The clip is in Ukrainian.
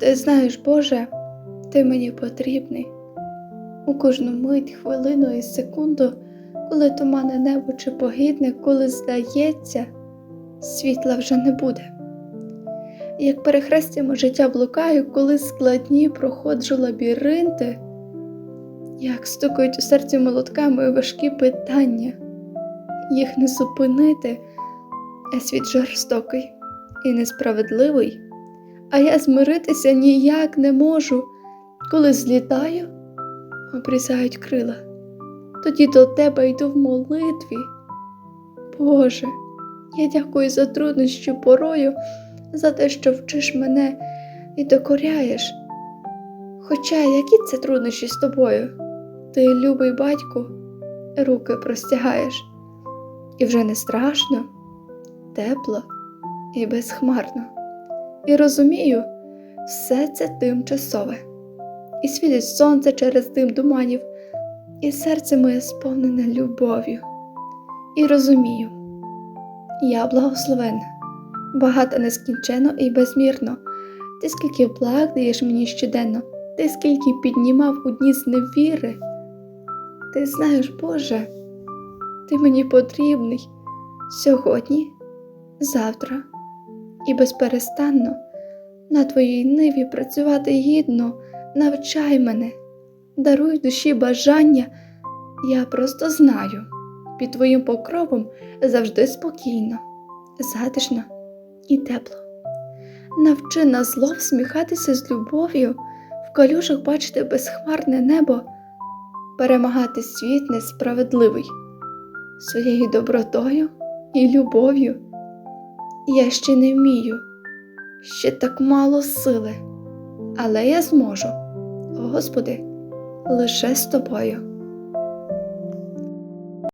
Ти знаєш, Боже, ти мені потрібний у кожну мить, хвилину і секунду, коли тумане небо чи погідне, коли здається, світла вже не буде. Як перехрестями життя блукаю, коли складні проходжу лабіринти, як стукають у серці молотками важкі питання, їх не зупинити, а світ жорстокий і несправедливий, а я змиритися ніяк не можу, коли злітаю, обрізають крила. Тоді до тебе йду в молитві. Боже, я дякую за труднощі порою, за те, що вчиш мене і докоряєш. Хоча які це труднощі з тобою? Ти, любий батьку, руки простягаєш, і вже не страшно, тепло і безхмарно. І розумію, все це тимчасове, і світить сонце через дим туманів, і серце моє сповнене любов'ю. І розумію, я благословенна, багата нескінченно і безмірно. Ти скільки благ даєш мені щоденно, ти скільки піднімав у дні з невіри. Ти знаєш, Боже, ти мені потрібний сьогодні, завтра і безперестанно на твоїй ниві працювати гідно, навчай мене, даруй душі бажання, я просто знаю, під твоїм покровом завжди спокійно, затишно і тепло. Навчи на зло всміхатися з любов'ю, в калюжах бачити безхмарне небо, перемагати світ несправедливий своєю добротою і любов'ю. Я ще не вмію, ще так мало сили, але я зможу, Господи, лише з тобою.